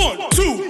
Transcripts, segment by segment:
One, two,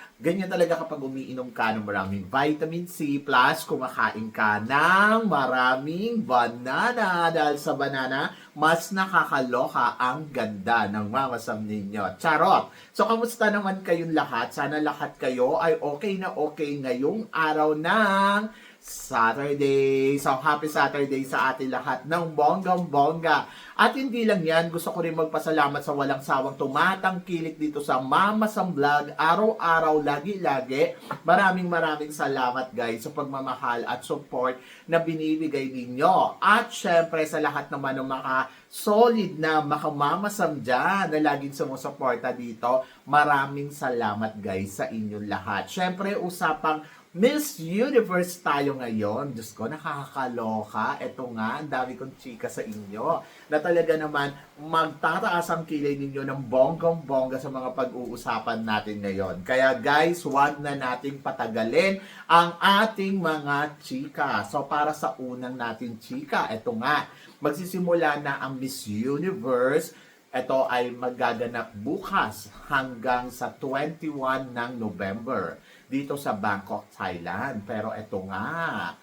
Ganyan talaga kapag umiinom ka ng maraming vitamin C plus kumakain ka ng maraming banana. Dahil sa banana, mas nakakaloka ang ganda ng mamasam ninyo. Charot! So, kamusta naman kayong lahat? Sana lahat kayo ay okay na okay ngayong araw ng Saturday. So, happy Saturday sa atin lahat ng bonggang-bongga. At hindi lang yan, gusto ko rin magpasalamat sa walang sawang tumatangkilik dito sa Mama Sam Vlog. Araw-araw, lagi-lagi. Maraming maraming salamat guys sa pagmamahal at support na binibigay ninyo. At syempre sa lahat naman ng mga solid na makamamasam dyan na laging sumusuporta dito. Maraming salamat guys sa inyong lahat. Syempre, usapang Miss Universe tayo ngayon. Diyos ko, nakakaloka. Ito nga, ang dami kong chika sa inyo. Na talaga naman, magtataas ang kilay ninyo ng bonggang-bongga sa mga pag-uusapan natin ngayon. Kaya guys, wag na nating patagalin ang ating mga chika. So, para sa unang natin chika, ito nga, magsisimula na ang Miss Universe ito ay magaganap bukas hanggang sa 21 ng November dito sa Bangkok, Thailand. Pero ito nga,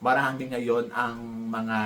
marami ngayon ang mga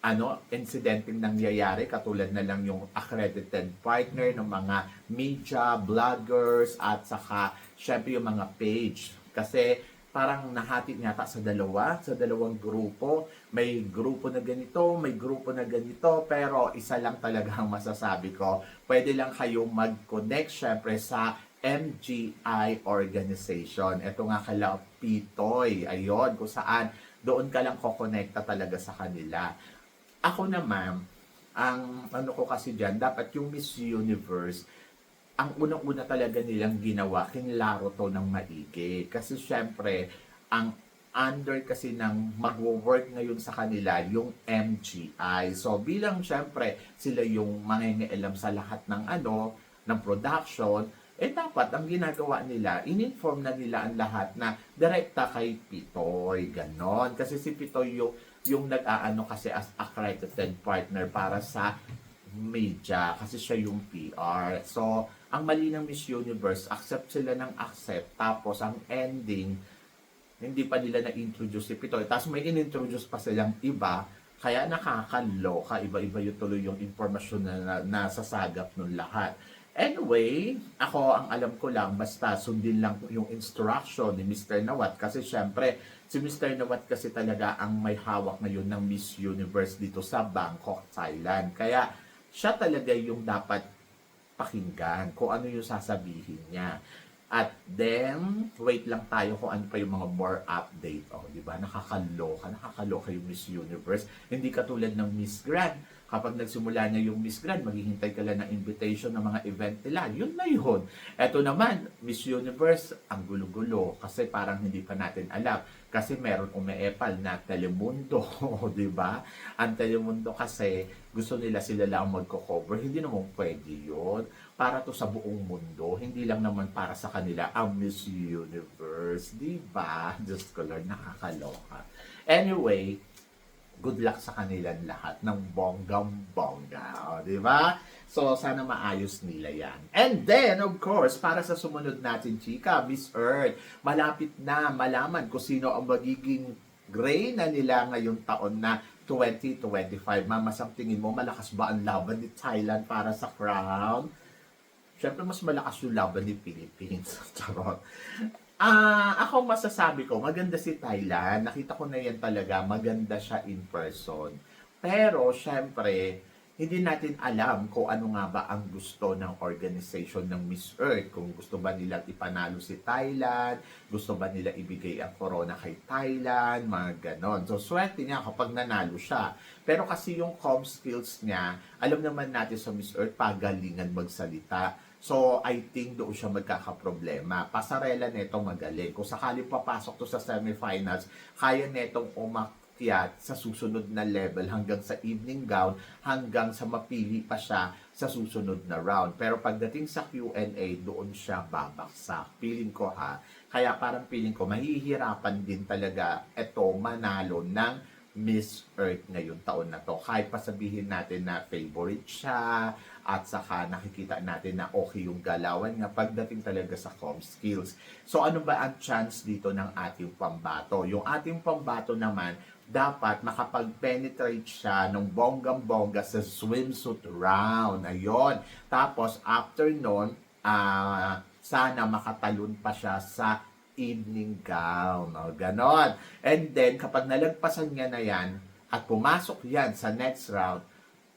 ano, incidenteng nangyayari katulad na lang yung accredited partner ng mga media, vloggers at saka syempre yung mga page. Kasi parang nahati yata sa dalawa, sa dalawang grupo. May grupo na ganito, may grupo na ganito, pero isa lang talaga ang masasabi ko. Pwede lang kayong mag-connect syempre sa MGI organization. Ito nga kala Pitoy. Ayon, kung saan doon ka lang kokonekta talaga sa kanila. Ako naman, ang ano ko kasi dyan, dapat yung Miss Universe, ang unang-una talaga nilang ginawa, kinlaro to ng maigi. Kasi syempre, ang under kasi ng magwo-work ngayon sa kanila yung MGI. So bilang syempre sila yung mangingialam sa lahat ng ano, ng production, eh dapat ang ginagawa nila, in-inform na nila ang lahat na direkta kay Pitoy, ganon. Kasi si Pitoy yung, yung nag-aano kasi as accredited partner para sa media kasi siya yung PR. So, ang mali ng Miss Universe, accept sila ng accept. Tapos, ang ending, hindi pa nila na-introduce si Pitoy. Tapos may in-introduce pa silang iba. Kaya nakakaloka. Iba-iba yung tuloy yung informasyon na, na nasasagap ng lahat. Anyway, ako ang alam ko lang, basta sundin lang yung instruction ni Mr. Nawat. Kasi syempre, si Mr. Nawat kasi talaga ang may hawak ngayon ng Miss Universe dito sa Bangkok, Thailand. Kaya siya talaga yung dapat pakinggan kung ano yung sasabihin niya. At then, wait lang tayo kung ano pa yung mga more update. O, di ba? Nakakaloka. Nakakaloka yung Miss Universe. Hindi katulad ng Miss Grand. Kapag nagsimula na yung Miss Grand, maghihintay ka lang ng invitation ng mga event nila. Yun na yun. Eto naman, Miss Universe, ang gulo-gulo. Kasi parang hindi pa natin alam. Kasi meron umeepal na Telemundo. di ba? Ang Telemundo kasi, gusto nila sila lang magko-cover. Hindi naman pwede yun para to sa buong mundo, hindi lang naman para sa kanila ang Miss Universe, di ba? Diyos ko Lord, nakakaloka. Anyway, good luck sa kanilang lahat ng bonggang-bongga, o, di ba? So, sana maayos nila yan. And then, of course, para sa sumunod natin, chika, Miss Earth, malapit na malaman kung sino ang magiging gray na nila ngayong taon na 2025. Mama, sa tingin mo, malakas ba ang laban ni Thailand para sa crown? Siyempre, mas malakas yung laban ni Philippines. Charot. Ah, ako masasabi ko, maganda si Thailand. Nakita ko na yan talaga, maganda siya in person. Pero, syempre, hindi natin alam kung ano nga ba ang gusto ng organization ng Miss Earth. Kung gusto ba nila ipanalo si Thailand, gusto ba nila ibigay ang corona kay Thailand, mga ganon. So, swerte niya kapag nanalo siya. Pero kasi yung com skills niya, alam naman natin sa Miss Earth, pagalingan magsalita. So, I think doon siya magkakaproblema. Pasarela netong magaling. Kung sakaling papasok to sa semifinals, kaya netong umakyat sa susunod na level hanggang sa evening gown, hanggang sa mapili pa siya sa susunod na round. Pero pagdating sa Q&A, doon siya babaksak. Feeling ko ha. Kaya parang feeling ko, mahihirapan din talaga ito manalo ng Miss Earth ngayong taon na to. Kahit pa sabihin natin na favorite siya, at saka nakikita natin na okay yung galawan niya pagdating talaga sa com skills. So ano ba ang chance dito ng ating pambato? Yung ating pambato naman, dapat makapag-penetrate siya ng bonggang-bongga sa swimsuit round. Ayun. Tapos after nun, ah, sana makatalon pa siya sa evening gown. O, ganon. And then, kapag nalagpasan niya na yan, at pumasok yan sa next round,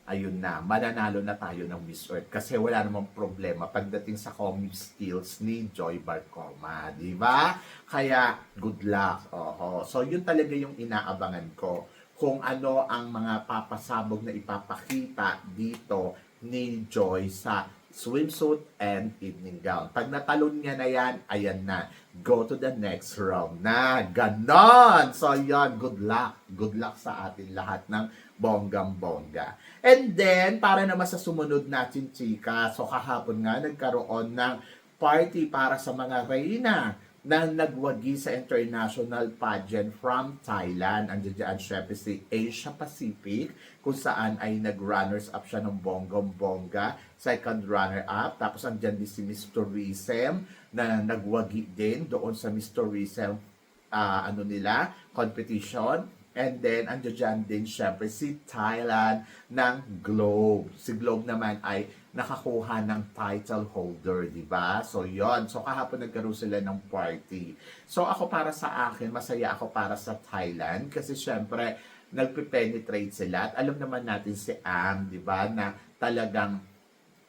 ayun na, mananalo na tayo ng Miss Earth. Kasi wala namang problema pagdating sa comic skills ni Joy Barcoma. Di ba? Kaya, good luck. Oho. So, yun talaga yung inaabangan ko. Kung ano ang mga papasabog na ipapakita dito ni Joy sa swimsuit and evening gown. Pag natalon niya na yan, ayan na. Go to the next round na. Ganon! So, yan. Good luck. Good luck sa atin lahat ng bonggam-bongga. And then, para naman sa sumunod natin, chika, so kahapon nga, nagkaroon ng party para sa mga reyna na nagwagi sa international pageant from Thailand. Andiyan dyan, syempre si Asia Pacific, kung saan ay nag-runners up siya ng bonggong-bongga. Second runner-up. Tapos andyan din si Miss Tourism na nagwagi din doon sa Miss Tourism ah, ano nila, competition. And then, andyan dyan din syempre si Thailand ng Globe. Si Globe naman ay nakakuha ng title holder, di ba? So, yon So, kahapon nagkaroon sila ng party. So, ako para sa akin, masaya ako para sa Thailand kasi syempre, nagpe-penetrate sila. At alam naman natin si Am, di ba, na talagang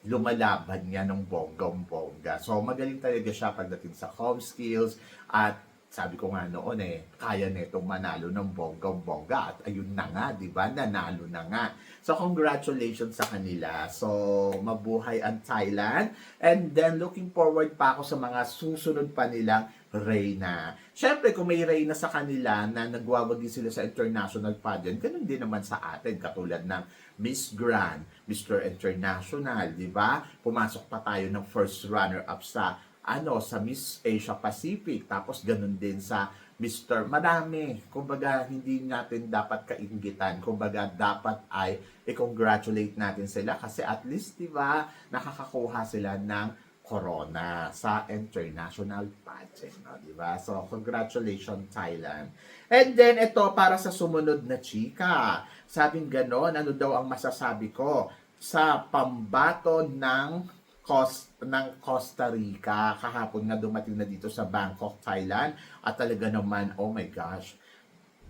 lumalaban niya ng bonggong-bongga. So, magaling talaga siya pagdating sa home skills at sabi ko nga noon eh, kaya netong manalo ng bonggong-bongga at ayun na nga, di ba? Nanalo na nga. So, congratulations sa kanila. So, mabuhay ang Thailand. And then, looking forward pa ako sa mga susunod pa nilang Reyna. Siyempre, kung may Reyna sa kanila na nagwawagi sila sa international pageant, ganun din naman sa atin. Katulad ng Miss Grand, Mr. International, di ba? Pumasok pa tayo ng first runner-up sa ano sa Miss Asia Pacific tapos ganun din sa Mr. Madami. Kumbaga hindi natin dapat kainggitan. Kumbaga dapat ay i-congratulate natin sila kasi at least 'di ba nakakakuha sila ng corona sa international pageant, no, 'di ba? So congratulations Thailand. And then ito para sa sumunod na chika. Sabing ganon, ano daw ang masasabi ko sa pambato ng cost ng Costa Rica kahapon nga dumating na dito sa Bangkok, Thailand at talaga naman oh my gosh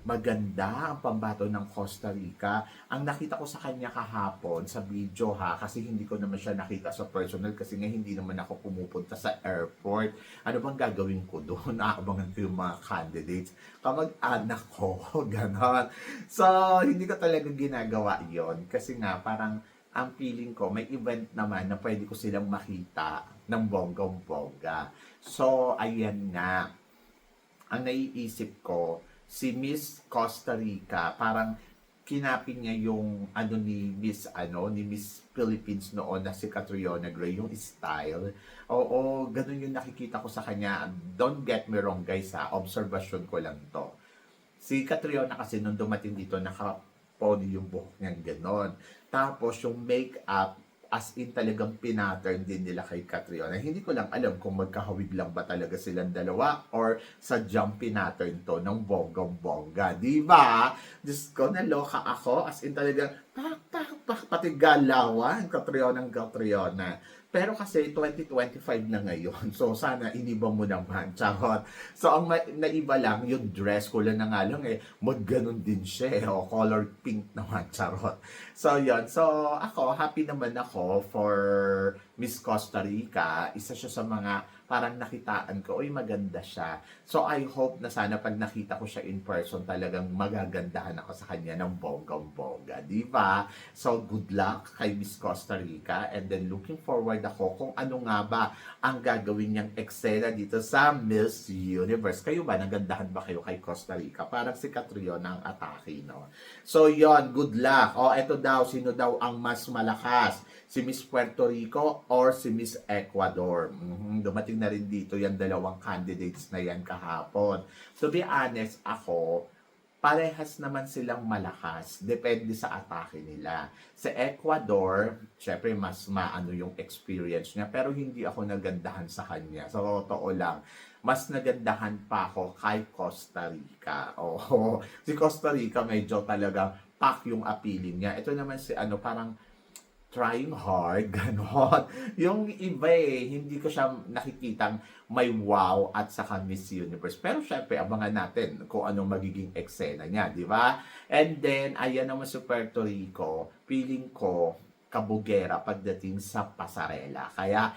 maganda ang pambato ng Costa Rica. Ang nakita ko sa kanya kahapon sa video ha, kasi hindi ko naman siya nakita sa personal kasi nga hindi naman ako pumupunta sa airport. Ano bang gagawin ko doon? Aabangan ko yung mga candidates. Kamag-anak ko, ganon. So, hindi ko talaga ginagawa yon kasi nga parang ang feeling ko, may event naman na pwede ko silang makita ng bonggong-bongga. So, ayan nga. Ang naiisip ko, si Miss Costa Rica, parang kinapin niya yung ano ni Miss ano ni Miss Philippines noon na si Catriona Gray yung style. Oo ganun yung nakikita ko sa kanya. Don't get me wrong guys ha. Observation ko lang to. Si Catriona kasi nung dumating dito naka pony yung buhok niya ganon tapos yung makeup as in talagang pinattern din nila kay Catriona. Hindi ko lang alam kung magkahawig lang ba talaga silang dalawa or sa jump pinattern to ng bonggong-bongga. Di ba? Diyos ko, naloka ako. As in talagang pak, pak, pa- pati galawan, Catriona ng Catriona. Pero kasi 2025 na ngayon. So sana iniba mo naman. Charot. So ang naiba lang, yung dress ko lang na nga lang eh, mag ganun din siya eh. O color pink naman. Charot. So yun. So ako, happy naman ako for Miss Costa Rica. Isa siya sa mga parang nakitaan ko, uy maganda siya. So I hope na sana pag nakita ko siya in person talagang magagandahan ako sa kanya ng bonggang-bongga, di ba? So good luck kay Miss Costa Rica and then looking forward ako kung ano nga ba ang gagawin niyang eksena dito sa Miss Universe. Kayo ba, nagandahan ba kayo kay Costa Rica? Parang si Catriona ang atake, no? So yon good luck. O eto daw, sino daw ang mas malakas? Si Miss Puerto Rico or si Miss Ecuador? Mhm, Dumating na rin dito yung dalawang candidates na yan kahapon. To be honest, ako, parehas naman silang malakas. Depende sa atake nila. Sa Ecuador, syempre mas maano yung experience niya, pero hindi ako nagandahan sa kanya. Sa totoo lang, mas nagandahan pa ako kay Costa Rica. Oo, si Costa Rica medyo talaga pak yung appealing niya. Ito naman si ano, parang trying hard, ganon. Yung iba eh, hindi ko siya nakikitang may wow at saka Miss Universe. Pero syempre, abangan natin kung anong magiging eksena niya, di ba? And then, ayan naman sa Puerto Rico, feeling ko kabugera pagdating sa pasarela. Kaya,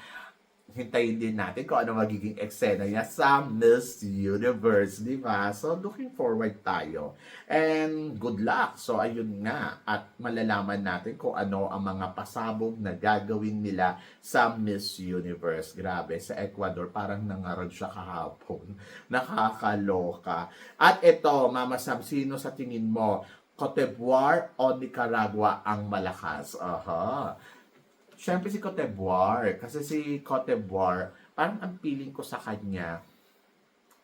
hintayin din natin kung ano magiging eksena niya sa Miss Universe, di ba? So, looking forward tayo. And good luck. So, ayun nga. At malalaman natin kung ano ang mga pasabog na gagawin nila sa Miss Universe. Grabe, sa Ecuador, parang nangarag siya kahapon. Nakakaloka. At ito, Mama Sam, sino sa tingin mo? Cote d'Ivoire o Nicaragua ang malakas? Aha. Siyempre si Cote d'Ivoire. Kasi si Cote d'Ivoire, parang ang feeling ko sa kanya,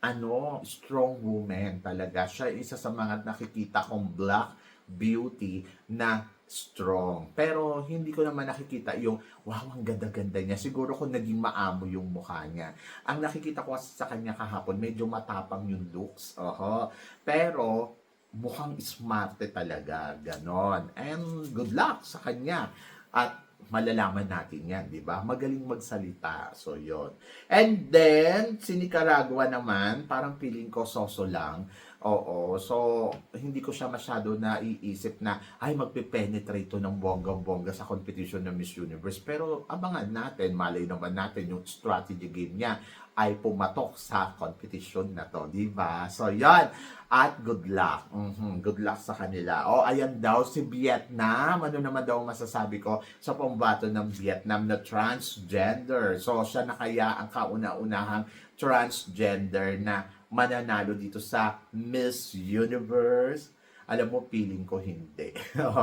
ano, strong woman talaga. Siya isa sa mga nakikita kong black beauty na strong. Pero hindi ko naman nakikita yung, wow, ang ganda-ganda niya. Siguro kung naging maamo yung mukha niya. Ang nakikita ko sa kanya kahapon, medyo matapang yung looks. Oho. Pero, mukhang smarte talaga. Ganon. And good luck sa kanya. At malalaman natin yan, di ba? Magaling magsalita. So, yon And then, si Nicaragua naman, parang feeling ko soso lang. Oo. So, hindi ko siya masyado na iisip na, ay, magpe-penetrate to ng bonggang-bongga sa competition ng Miss Universe. Pero, abangan natin, malay naman natin yung strategy game niya ay pumatok sa competition na to, di ba? So, yan. At good luck. Mhm, Good luck sa kanila. O, ayan daw, si Vietnam. Ano naman daw masasabi ko sa pambato ng Vietnam na transgender. So, siya na kaya ang kauna-unahang transgender na mananalo dito sa Miss Universe. Alam mo, feeling ko hindi.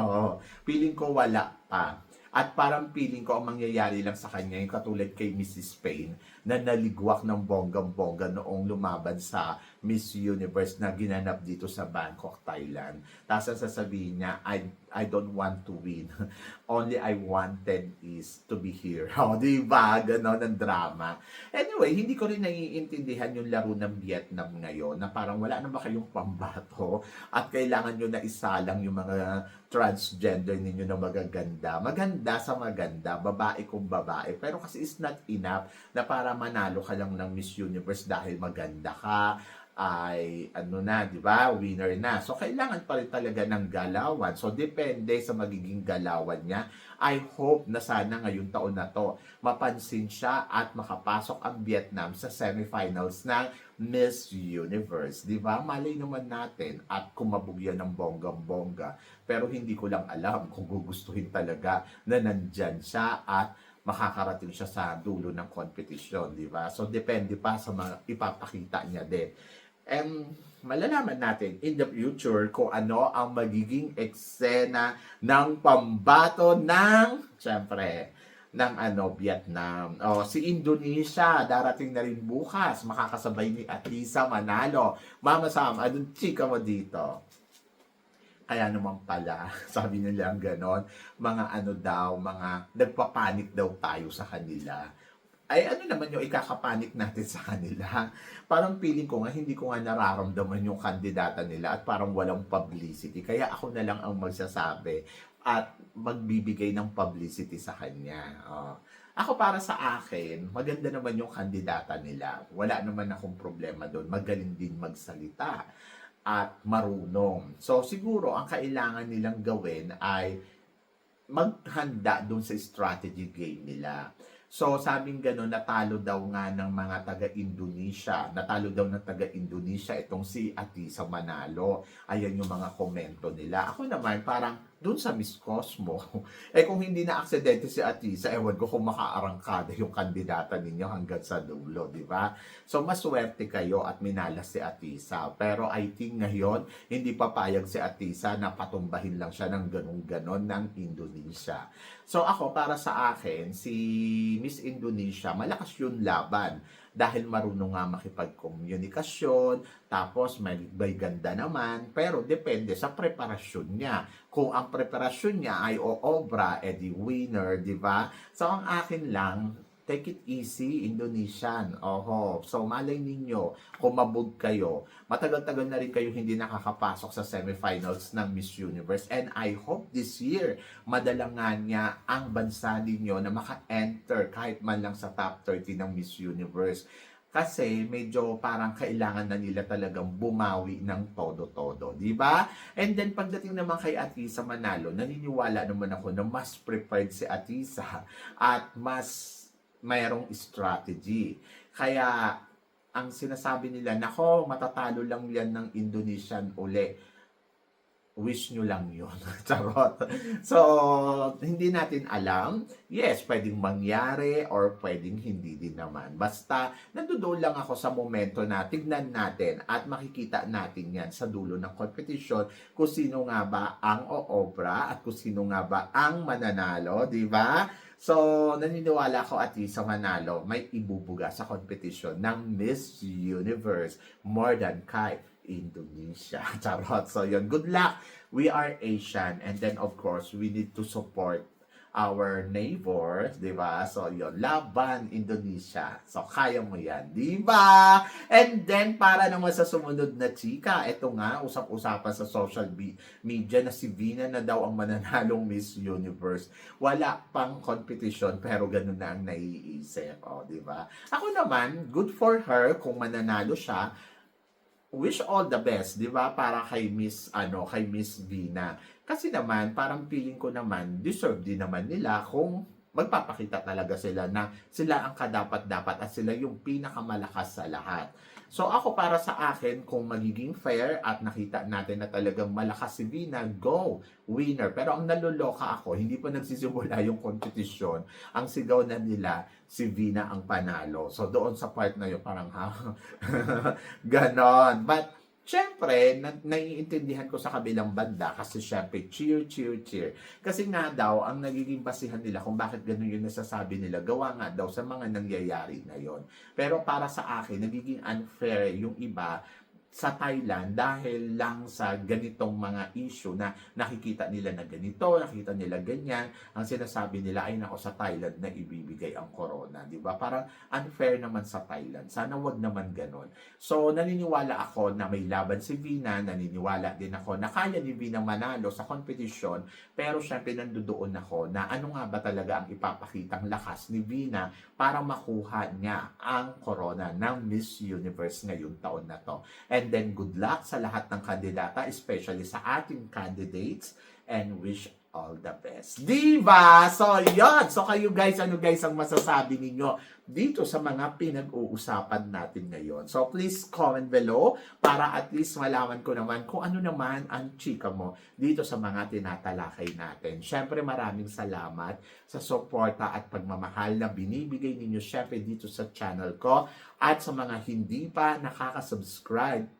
Feeling ko wala pa. At parang feeling ko ang mangyayari lang sa kanya, yung katulad kay Mrs. Spain, na naligwak ng bonggang-bongga noong lumaban sa Miss Universe na ginanap dito sa Bangkok, Thailand. Tapos sasabihin niya, I, I don't want to win. Only I wanted is to be here. O, di ba? Ganon ang drama. Anyway, hindi ko rin naiintindihan yung laro ng Vietnam ngayon na parang wala na ba kayong pambato at kailangan nyo na isalang yung mga transgender ninyo na magaganda. Maganda sa maganda, babae kung babae. Pero kasi it's not enough na para manalo ka lang ng Miss Universe dahil maganda ka, ay ano na, 'di ba? Winner na. So kailangan pa rin talaga ng galawan. So depende sa magiging galawan niya. I hope na sana ngayong taon na to mapansin siya at makapasok ang Vietnam sa semifinals ng Miss Universe. 'Di ba? Malay naman natin at kumabog yan ng bonggang-bongga. Pero hindi ko lang alam kung gugustuhin talaga na nandyan siya at makakarating siya sa dulo ng competition, di ba? So, depende pa sa mga ipapakita niya din. And malalaman natin in the future kung ano ang magiging eksena ng pambato ng, syempre, ng ano, Vietnam. O, si Indonesia, darating na rin bukas. Makakasabay ni Atisa Manalo. Mama Sam, anong chika mo dito? Kaya naman pala, sabi nila ganon, mga ano daw, mga nagpapanik daw tayo sa kanila. Ay ano naman yung ikakapanik natin sa kanila? Parang feeling ko nga, hindi ko nga nararamdaman yung kandidata nila at parang walang publicity. Kaya ako na lang ang magsasabi, at magbibigay ng publicity sa kanya. Oh. Ako para sa akin, maganda naman yung kandidata nila. Wala naman akong problema doon. Magaling din magsalita at marunong. So siguro ang kailangan nilang gawin ay maghanda doon sa strategy game nila. So, sabing gano'n, natalo daw nga ng mga taga-Indonesia. Natalo daw ng taga-Indonesia itong si Atisa Manalo. Ayan yung mga komento nila. Ako naman, parang doon sa Miss Cosmo. eh kung hindi na aksidente si Atisa, ewan ko kung makaarangkada yung kandidata ninyo hanggang sa dulo, di ba? So, maswerte kayo at minalas si Atisa. Pero I think ngayon, hindi papayag si Atisa na patumbahin lang siya ng ganun-ganon ng Indonesia. So ako, para sa akin, si Miss Indonesia, malakas yung laban dahil marunong nga makipagkomunikasyon, tapos may, may ganda naman, pero depende sa preparasyon niya. Kung ang preparasyon niya ay o-obra, edi winner, di ba? So ang akin lang, take it easy, Indonesian. Oho. So, malay ninyo, kung mabog kayo, matagal-tagal na rin kayo hindi nakakapasok sa semifinals ng Miss Universe. And I hope this year, madalangan niya ang bansa ninyo na maka-enter kahit man lang sa top 30 ng Miss Universe. Kasi medyo parang kailangan na nila talagang bumawi ng todo-todo, di ba? And then pagdating naman kay Atisa Manalo, naniniwala naman ako na mas prepared si Atisa at mas mayroong strategy. Kaya, ang sinasabi nila, nako, matatalo lang yan ng Indonesian uli. Wish nyo lang yun. Charot. So, hindi natin alam. Yes, pwedeng mangyari or pwedeng hindi din naman. Basta, nandoon lang ako sa momento na tignan natin at makikita natin yan sa dulo ng competition kung sino nga ba ang oobra at kung sino nga ba ang mananalo, di ba? So, naniniwala ako at least sa Manalo, may ibubuga sa competition ng Miss Universe more than kay Indonesia. Charot. So, yun. Good luck. We are Asian. And then, of course, we need to support our neighbors, di ba? So, yun, laban Indonesia. So, kaya mo yan, di ba? And then, para naman sa sumunod na chika, ito nga, usap-usapan sa social media na si Vina na daw ang mananalong Miss Universe. Wala pang competition, pero ganun na ang naiisip. O, di ba? Ako naman, good for her kung mananalo siya wish all the best, 'di ba? Para kay Miss ano, kay Miss Vina. Kasi naman parang feeling ko naman deserve din naman nila kung magpapakita talaga sila na sila ang kadapat-dapat at sila yung pinakamalakas sa lahat. So ako para sa akin, kung magiging fair at nakita natin na talagang malakas si Vina, go! Winner. Pero ang naluloka ako, hindi pa nagsisimula yung competition. Ang sigaw na nila, si Vina ang panalo. So doon sa part na yun, parang ha? Ganon. But Siyempre, na, naiintindihan ko sa kabilang banda kasi syempre, cheer, cheer, cheer. Kasi nga daw, ang nagiging basihan nila kung bakit ganun yung nasasabi nila, gawa nga daw sa mga nangyayari na yon. Pero para sa akin, nagiging unfair yung iba sa Thailand dahil lang sa ganitong mga issue na nakikita nila na ganito, nakikita nila ganyan, ang sinasabi nila ay nako sa Thailand na ibibigay ang corona, di ba? Parang unfair naman sa Thailand. Sana wag naman ganon. So, naniniwala ako na may laban si Vina, naniniwala din ako na kaya ni Vina manalo sa competition, pero syempre nandoon ako na ano nga ba talaga ang ipapakitang lakas ni Vina para makuha niya ang corona ng Miss Universe ngayong taon na to. And then good luck sa lahat ng kandidata, especially sa ating candidates and wish all the best. Diba? So, yun. So, kayo guys, ano guys ang masasabi ninyo dito sa mga pinag-uusapan natin ngayon? So, please comment below para at least malaman ko naman kung ano naman ang chika mo dito sa mga tinatalakay natin. Syempre, maraming salamat sa suporta at pagmamahal na binibigay ninyo syempre dito sa channel ko at sa mga hindi pa nakaka-subscribe